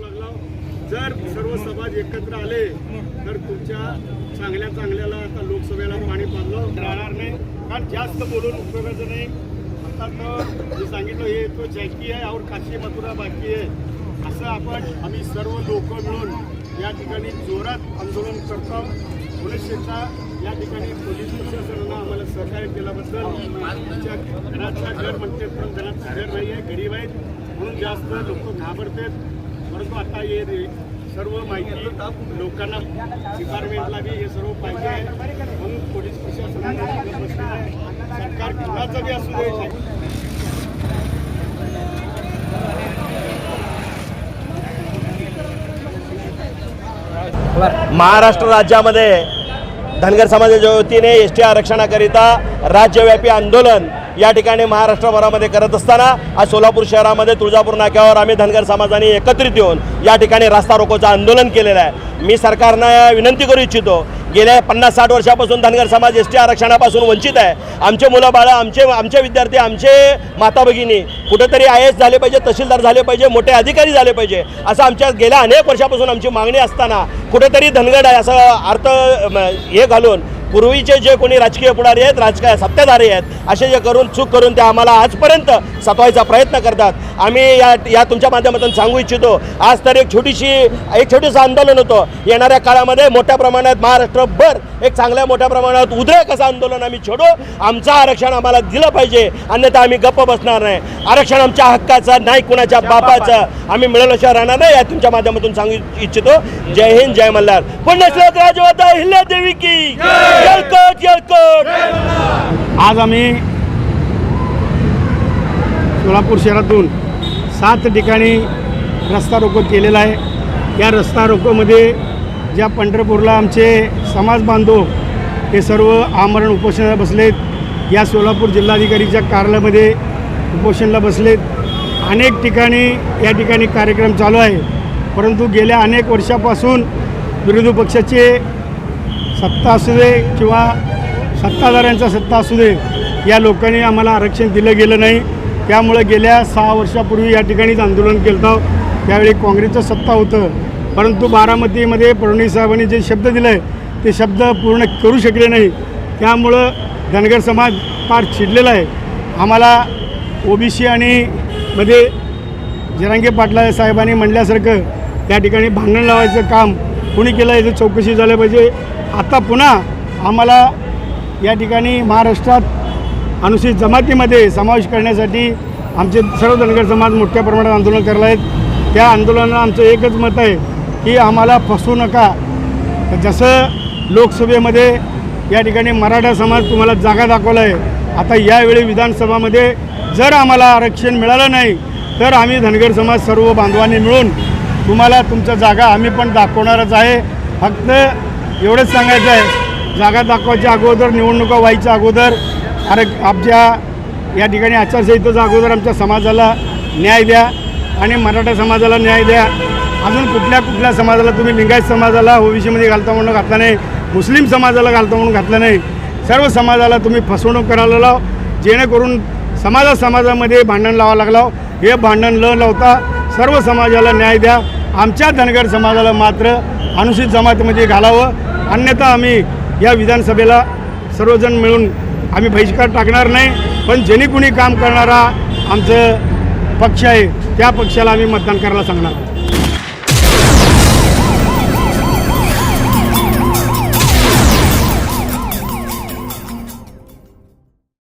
लागला जर सर्व समाज एकत्र आले तर तुमच्या चांगल्या चांगल्याला आता लोकसभेला पाणी पाजलं राहणार नाही. कारण जास्त बोलून उपयोगाचं नाही. आता मी सांगितलं हे तो जॅकी आहे और काशी मथुरा बाकी आहे. असं आपण आम्ही सर्व लोक मिळून या ठिकाणी जोरात आंदोलन करतो. पोलिसच्या या ठिकाणी पोलीस प्रशासन केल्याबद्दल आमच्या घराच्या घर म्हणते पण घराचं घर नाही आहे गरीब आहेत म्हणून जास्त लोक घाबरतात. परंतु आता हे सर्व माहिती लोकांना डिपार्टमेंटला बी हे सर्व पाहिजे. आहे म्हणून पोलीस प्रशासनाने सरकार कुणाचं बी असू दे महाराष्ट्र राज्यामध्ये धनगर समाजाच्या वतीने एस टी आरक्षणाकरिता राज्यव्यापी आंदोलन या ठिकाणी महाराष्ट्रभरामध्ये करत असताना आज सोलापूर शहरामध्ये तुळजापूर नाक्यावर आम्ही धनगर समाजाने एकत्रित येऊन या ठिकाणी रास्ता रोकोचं आंदोलन केलेलं आहे. मी सरकारनं विनंती करू इच्छितो गेल्या पन्नास साठ वर्षापासून धनगर समाज एस टी आरक्षणापासून वंचित आहे. आमचे मुलं बाळं आमचे आमचे विद्यार्थी आमचे माता भगिनी कुठेतरी आय एस झाले पाहिजे तहसीलदार झाले पाहिजे मोठे अधिकारी झाले पाहिजे असं आमच्या गेल्या अनेक वर्षापासून आमची मागणी असताना कुठेतरी धनगड आहे असं अर्थ हे घालून पूर्वीचे जे कोणी राजकीय पुढारी आहेत राजकीय सत्ताधारी आहेत असे जे करून चूक करून ते आम्हाला आजपर्यंत सतवायचा प्रयत्न करतात. आम्ही या या तुमच्या माध्यमातून सांगू इच्छितो आज तर एक छोटीशी एक छोटीसं आंदोलन होतं. येणाऱ्या काळामध्ये मोठ्या प्रमाणात महाराष्ट्रभर एक चांगल्या मोठ्या प्रमाणात उद्रेक असं आंदोलन आम्ही छोडू. आमचं आरक्षण आम्हाला दिलं पाहिजे अन्यथा आम्ही गप्प बसणार नाही. आरक्षण आमच्या हक्काचं नाही कुणाच्या बापाचं. आम्ही मिळवल्याशिवाय राहणार नाही या तुमच्या माध्यमातून सांगू इच्छितो. जय हिंद जय मल्हार. पुण्यश्लोक राजवता हिल्ला देवी की. आज आम्ही सोलापूर शहरातून सात ठिकाणी रस्ता रोको केलेला आहे. या रस्ता रोकोमध्ये ज्या पंढरपूरला आमचे समाज बांधव हे सर्व आमरण उपोषणाला बसलेत या सोलापूर जिल्हाधिकारीच्या कार्यालयामध्ये उपोषणाला बसलेत. अनेक ठिकाणी या ठिकाणी कार्यक्रम चालू आहे. परंतु गेल्या अनेक वर्षापासून विरोधी पक्षाचे सत्ता असू दे किंवा सत्ताधाऱ्यांचा सत्ता असू दे या लोकांनी आम्हाला आरक्षण दिलं गेलं नाही. त्यामुळे गेल्या सहा वर्षापूर्वी या ठिकाणीच आंदोलन केलं होतं. त्यावेळी काँग्रेसचं सत्ता होतं. परंतु बारामतीमध्ये फडणवीस साहेबांनी जे शब्द दिले ते शब्द पूर्ण करू शकले नाही. त्यामुळं धनगर समाज फार चिडलेला आहे. आम्हाला ओबीसी आणि मध्ये जरांगे पाटला साहेबांनी म्हणल्यासारखं त्या ठिकाणी भांडण लावायचं काम कुणी केलं याची चौकशी झाल्या पाहिजे. आता पुन्हा आम्हाला या ठिकाणी महाराष्ट्रात अनुसूचित जमातीमध्ये समावेश करण्यासाठी आमचे सर्व धनगर समाज मोठ्या प्रमाणात आंदोलन करत आहेत. त्या आंदोलनाला आमचं एकच मत आहे की आम्हाला फसवू नका. जसं लोकसभेमध्ये या ठिकाणी मराठा समाज तुम्हाला जागा दाखवला आहे आता यावेळी विधानसभामध्ये जर आम्हाला आरक्षण मिळालं नाही तर आम्ही धनगर समाज सर्व बांधवांनी मिळून तुम्हाला तुमच्या जागा आम्ही पण दाखवणारच आहे. फक्त एवढंच सांगायचं आहे. जागा दाखवायच्या अगोदर निवडणुका व्हायच्या अगोदर अरे आमच्या या ठिकाणी आचारसंहितेच्या अगोदर आमच्या समाजाला न्याय द्या आणि मराठा समाजाला न्याय द्या. अजून कुठल्या कुठल्या समाजाला तुम्ही लिंगायत समाजाला ओबीसीमध्ये घालता म्हणून घातला नाही मुस्लिम समाजाला घालता म्हणून घातलं नाही. सर्व समाजाला तुम्ही फसवणूक करायला लाव जेणेकरून समाजा समाजामध्ये भांडण लावा लागला. हे भांडण न लावता सर्व समाजाला न्याय द्या. आमच्या धनगर समाजाला मात्र अनुसूचित जमातीमध्ये घालावं. अन्यथा आम्ही या विधानसभेला सर्वजण मिळून आम्ही बहिष्कार टाकणार नाही पण जेणे कुणी काम करणारा आमचं पक्ष आहे त्या पक्षाला आम्ही मतदान करायला सांगणार